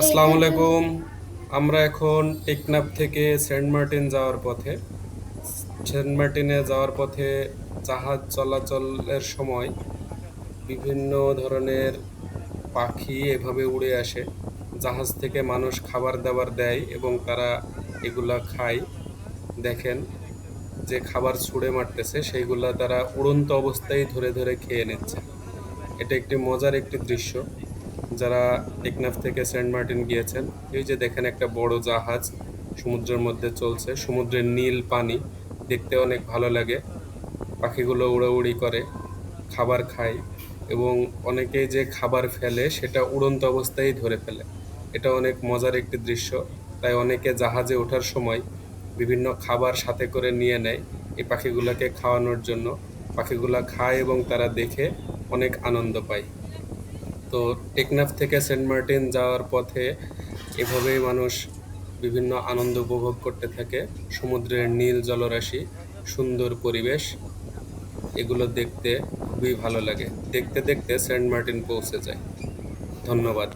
আসসালামু আলাইকুম। আমরা এখন টেকনাফ থেকে সেন্ট মার্টিন যাওয়ার পথে। সেন্ট মার্টিনে যাওয়ার পথে জাহাজ চলাচলের সময় বিভিন্ন ধরনের পাখি এভাবে উড়ে আসে। জাহাজ থেকে মানুষ খাবার দাবার দেয় এবং তারা এগুলা খায়। দেখেন যে খাবার ছুঁড়ে মারতেছে সেইগুলা তারা উড়ন্ত অবস্থায় ধরে ধরে খেয়ে নিচ্ছে। এটা একটি মজার একটি দৃশ্য। যারা টেকনাফ থেকে সেন্ট মার্টিন গিয়েছেন, এই যে দেখেন একটা বড় জাহাজ সমুদ্রের মধ্যে চলছে, সমুদ্রের নীল পানি, দেখতে অনেক ভালো লাগে। পাখিগুলো উড়াউড়ি করে, খাবার খায় এবং অনেকেই যে খাবার ফেলে সেটা উড়ন্ত অবস্থায় ধরে ফেলে। এটা অনেক মজার একটি দৃশ্য। তাই অনেকে জাহাজে ওঠার সময় বিভিন্ন খাবার সাথে করে নিয়ে নেয় এই পাখিগুলোকে খাওয়ানোর জন্য। পাখিগুলা খায় এবং তারা দেখে অনেক আনন্দ পায়। তো টেকনাফ থেকে সেন্ট মার্টিন যাওয়ার পথে এভাবেই মানুষ বিভিন্ন আনন্দ উপভোগ করতে থাকে। সমুদ্রের নীল জলরাশি, সুন্দর পরিবেশ, এগুলো দেখতে খুবই ভালো লাগে। দেখতে দেখতে সেন্ট মার্টিন পৌঁছে যায়। ধন্যবাদ।